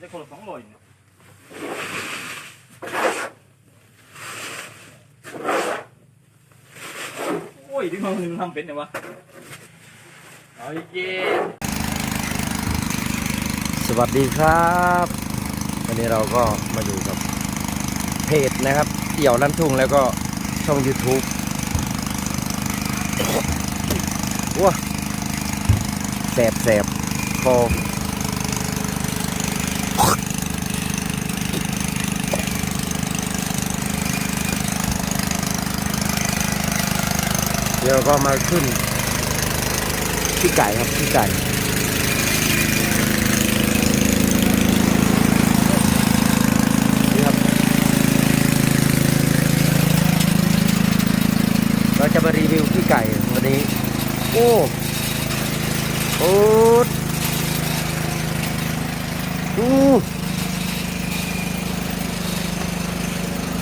ได้คนละสองร้อยเนี่ยโอ้ยดึงมามึงทำเป็นไงวะเอาอีกเย็นสวัสดีครับวันนี้เราก็มาอยู่กับเพจนะครับเอี่ยวลั่นทุ่งแล้วก็ช่อง YouTube ว้าแสบแสบคอ เดี๋ยวก็มาขึ้นพี่ไก่ครับพี่ไก่นี่ครับเราจะมารีวิวพี่ไก่วันนี้ โอ้โอ้ดู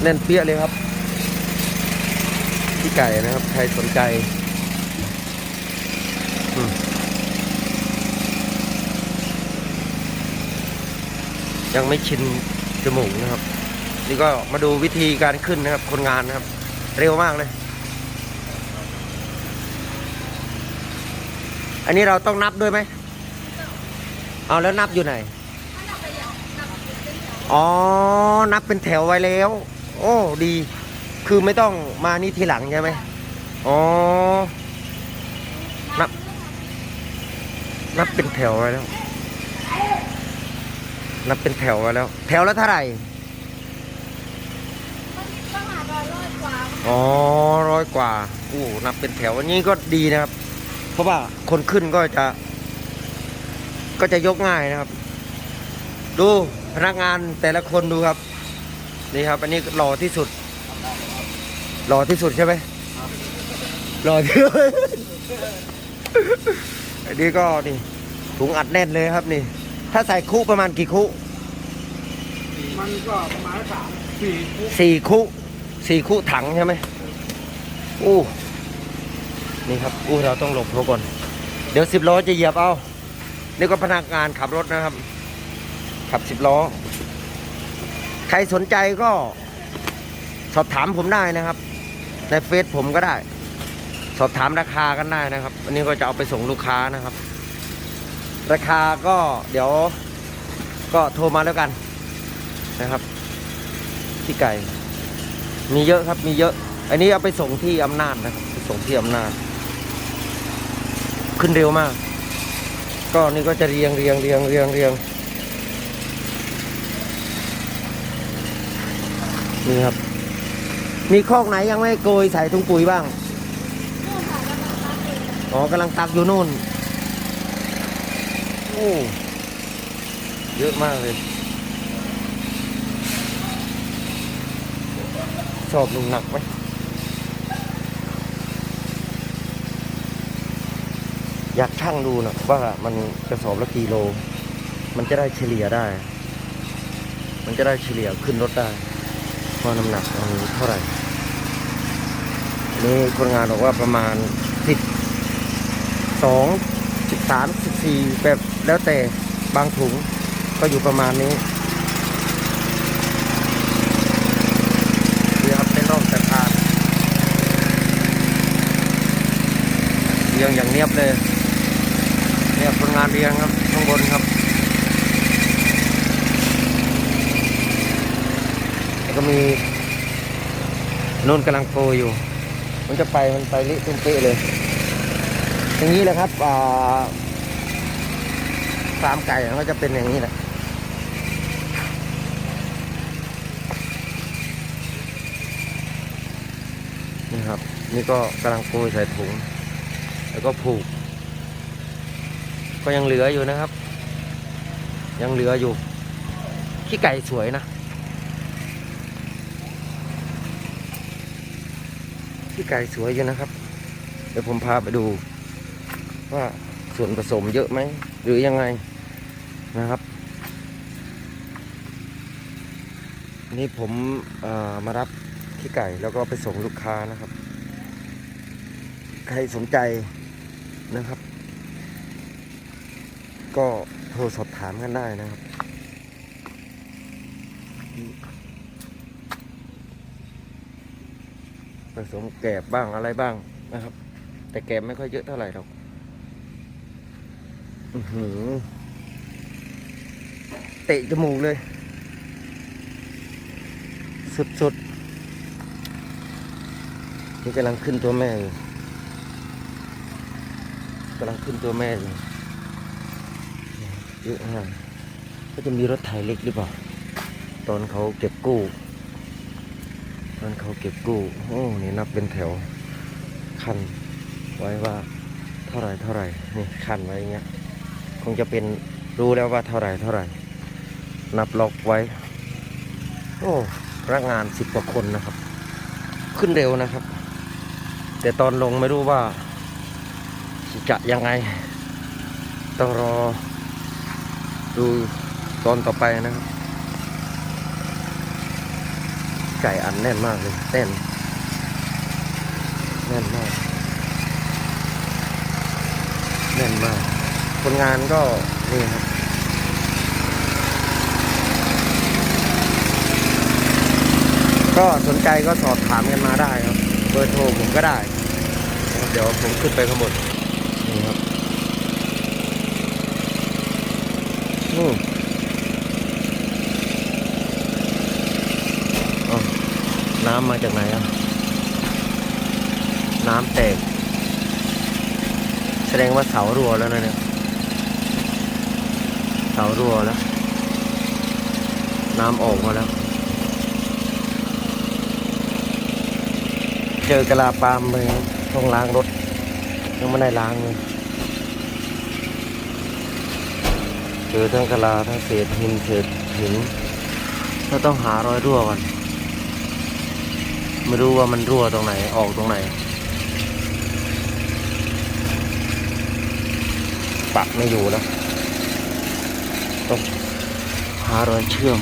แน่นเปี้ยเลยครับ พี่ไก่นะครับ ใครสนใจยังไม่ชินจมูกนะครับ นี่ก็มาดูวิธีการขึ้นนะครับ คนงานนะครับ เร็วมากเลย อันนี้เราต้องนับด้วยไหม เอาแล้วนับอยู่ไหน อ๋อ นับเป็นแถวไว้แล้ว โอ้ ดี คือไม่ต้องมานี่ทีหลังใช่ไหมอ๋อ นับ นับเป็นแถวไว้แล้ว นับเป็นแถวไว้แล้ว แถวละเท่าไหร่ต้องหาร้อยร้อยกว่าอ๋อร้อยกว่าอู้นับเป็นแถวอันนี้ก็ดีนะครับ เพราะว่าคนขึ้นก็จะ ก็จะยกง่ายนะครับ ดูพนักงานแต่ละคนดูครับ นี่ครับ อันนี้หล่อที่สุด หล่อที่สุดใช่ไหมหล่อที่อันนี้ก็นี่ถุงอัดแน่นเลยครับนี่ ถ้าใส่คุประมาณกี่คุมันก็ประมาณสามสี่คุกสี่คุสี่คุถังใช่ไหมอู้นี่ครับอู้เราต้องหลบเขาก่อน เดี๋ยวสิบล้อจะเหยียบเอา นี่ก็พนักงานขับรถนะครับ ขับสิบล้อ ใครสนใจก็สอบถามผมได้นะครับ ในเฟซผมก็ได้ สอบถามราคากันได้นะครับ อันนี้ก็จะเอาไปส่งลูกค้านะครับ ราคาก็เดี๋ยวก็โทรมาแล้วกันนะครับพี่ไก่ มีเยอะครับมีเยอะ อันนี้เอาไปส่งที่อำนาจนะครับไปส่งที่อำนาจ ขึ้นเร็วมาก ก็นี่ก็จะเรียงเรียงเรียงเรียงเรียงนี่ครับ มีคอกไหนยังไม่โกยใส่ถุงปุ๋ยบ้างอ๋อกำลังตักอยู่นู่นโอ้เยอะมากเลยชอบหนักไหมอยากช่างดูนะว่ามันกระสอบละกี่โล มันจะได้เฉลี่ยได้ มันจะได้เฉลี่ยขึ้นรถได้ว่าน้ำหนักมันเท่าไหร่ นี่คนงานบอกว่าประมาณสิบสองสิบสามสิบสี่แบบแล้วแต่บางถุงก็อยู่ประมาณนี้นี่ครับเป็นร่องสะพานเรียงอย่างเนียบเลยเนี่ยคนงานเรียงครับข้างบนครับแล้วก็มีนุ่นกำลังโปรอยู่ มันจะไปมันไปเละตุ้มเปะเลย อย่างนี้แหละครับอ่าฟาร์มไก่มันก็จะเป็นอย่างนี้แหละนี่ครับ นี่ก็กำลังโปรยใส่ถุง แล้วก็ผูก ก็ยังเหลืออยู่นะครับ ยังเหลืออยู่ขี้ไก่สวยนะ ขี้ไก่สวยอยู่นะครับ เดี๋ยวผมพาไปดู ว่าส่วนผสมเยอะไหม หรือยังไงนะครับ นี่ผมมารับขี้ไก่แล้วก็ไปส่งลูกค้านะครับ ใครสนใจนะครับ ก็โทรสอบถามกันได้นะครับ สมแกบบ้างอะไรบ้างนะครับ แต่แกบไม่ค่อยเยอะเท่าไหร่หรอกอือหือเตะจมูกเลย สุดๆนี่กำลังขึ้นตัวแม่อยู่กำลังขึ้นตัวแม่อยู่เยอะมากก็จะมีรถไถเล็กหรือเปล่า ตอนเขาเก็บกู้ ตอนเขาเก็บกู้โอ้นี่นับเป็นแถวคันไว้ว่าเท่าไรเท่าไรนี่คันไว้อย่างเงี้ยคงจะเป็นรู้แล้วว่าเท่าไรเท่าไรนับล็อกไว้ โอ้พนักงานสิบกว่าคนนะครับ ขึ้นเร็วนะครับ แต่ตอนลงไม่รู้ว่าจะยังไง ต้องรอดูตอนต่อไปนะครับ ไก่อันแน่นมากเลยแน่นแน่นมากแน่นมาก คนงานก็นี่ครับก็สนใจก็สอบถามกันมาได้ครับ เบอร์โทรผมก็ได้ เดี๋ยวผมขึ้นไปข้างบนนี่ครับอืมอ้าว น้ำมาจากไหนอะ น้ำแตก แสดงว่าเสารั่วแล้วนะเนี่ย เสารั่วแล้ว น้ำออกมาแล้ว เจอกระลาปามเลยต้องล้างรถ ยังไม่ได้ล้างเลยเจอทั้งกะลาทั้งเศษหินเศษหินก็ต้องหารอยรั่วก่อน ไม่รู้ว่ามันรั่วตรงไหนออกตรงไหน ปักไม่อยู่แล้วต้องหารอยเชื่อม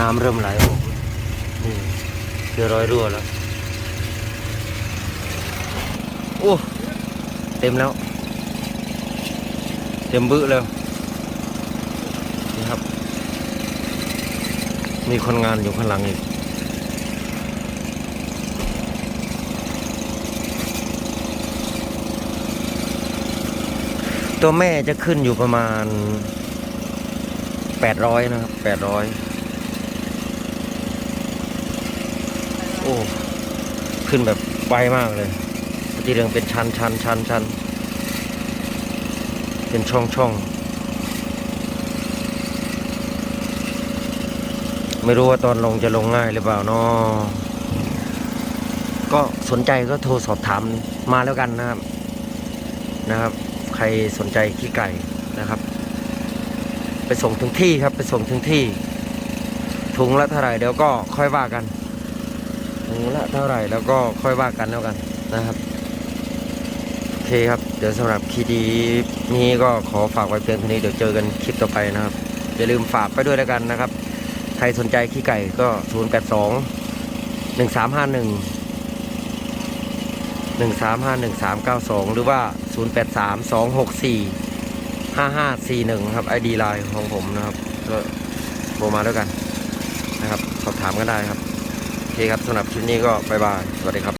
น้ำเริ่มไหลออกนี่เจอรอยรั่วแล้ว โอ้ เต็มแล้ว เต็มบื้อแล้วนี่ครับ มีคนงานอยู่ข้างหลังอีกตัวแม่จะขึ้นอยู่ประมาณ 800 นะครับ 800 โอ้ ขึ้นแบบไวมากเลยปฏิเรื่องเป็นชันชันชันชันเป็นช่องช่อง ไม่รู้ว่าตอนลงจะลงง่ายหรือเปล่าเนาะก็สนใจก็โทรสอบถามมาแล้วกันนะครับนะครับ ใครสนใจขี้ไก่นะครับ ไปส่งถึงที่ครับไปส่งถึงที่ถุงละเท่าไหร่เดี๋ยวก็ค่อยว่ากันถุงละเท่าไหร่แล้วก็ค่อยว่ากันแล้วกันนะครับโอเคครับ เดี๋ยวสำหรับคลิปนี้ก็ขอฝากไว้เพียงเท่านี้เดี๋ยวเจอกันคลิปต่อไปนะครับอย่าลืมฝากไปด้วยแล้วกันนะครับ รสนใจขี้ไก่ก็ 0 8 2 1 3 5 1 1 3 5 1 3 9 2 หรือว่า 0 8 3 2 6 4 5 5 4 1 ครับ ID ไลน์ของผมนะครับ ก็โทรมาด้วยกันนะครับ สอบถามกันได้ครับ โอเคครับสำหรับคลิปนี้ก็บายบาย สวัสดีครับ